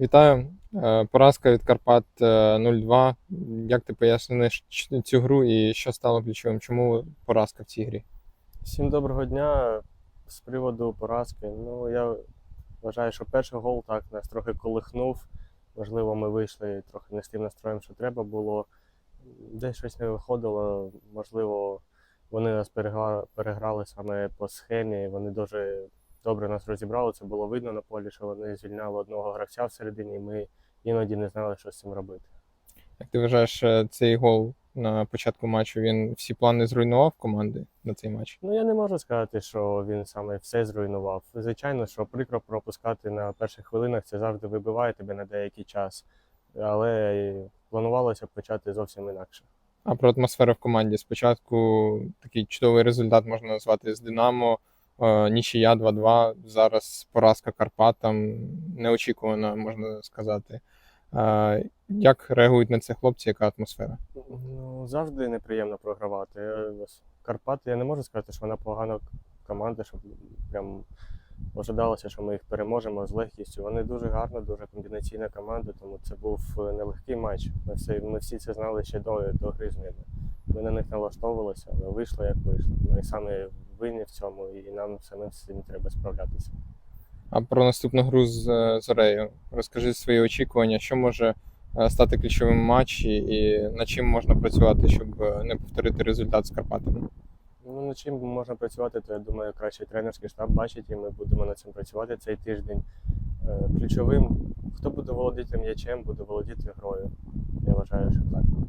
Вітаю. Е, Поразка від Карпат е, 0-2. Як ти поясниш цю гру і що стало ключовим? Чому поразка в цій грі? Всім доброго дня. З приводу поразки. Ну, я вважаю, що перший гол так нас трохи колихнув. Можливо, ми вийшли трохи не з тим настроєм, що треба було. Десь щось не виходило. Можливо, вони нас переграли саме по схемі. Вони дуже добре нас розібрали. Це було видно на полі, що вони звільняли одного гравця всередині, і ми іноді не знали, що з цим робити. Як ти вважаєш, е, цей гол на початку матчу він всі плани зруйнував команди на цей матч? Ну, я не можу сказати, що він саме все зруйнував. Звичайно, що прикро пропускати на перших хвилинах це завжди вибиває тебе на деякий час. Але планувалося почати зовсім інакше. А про атмосферу в команді. Спочатку такий чудовий результат можна назвати з Динамо. Е, Нічия 2-2. Зараз поразка Карпатам. Неочікувано, можна сказати. Е, Як реагують на це хлопці? Яка атмосфера? Ну, завжди неприємно програвати. Е, Карпати, я не можу сказати, що вона погана команда, щоб прям ожидалося, що ми їх переможемо з легкістю. Вони дуже гарна, дуже комбінаційна команда, тому це був нелегкий матч. Ми всі, ми всі це знали ще до, до гри з ними. Ми на них налаштовувалися, але вийшло як вийшло. Ми самі винні в цьому, і нам самим з цим треба справлятися. А про наступну гру з е, Зорею. Розкажи свої очікування, що може е, стати ключовим в матчі і над чим можна працювати, щоб е, не повторити результат з Карпатами. Ну, над чим можна працювати, то я думаю, краще тренерський штаб бачить, і ми будемо над цим працювати цей тиждень. Ключовим, хто буде володіти м'ячем, буде володіти грою. Я вважаю, що так.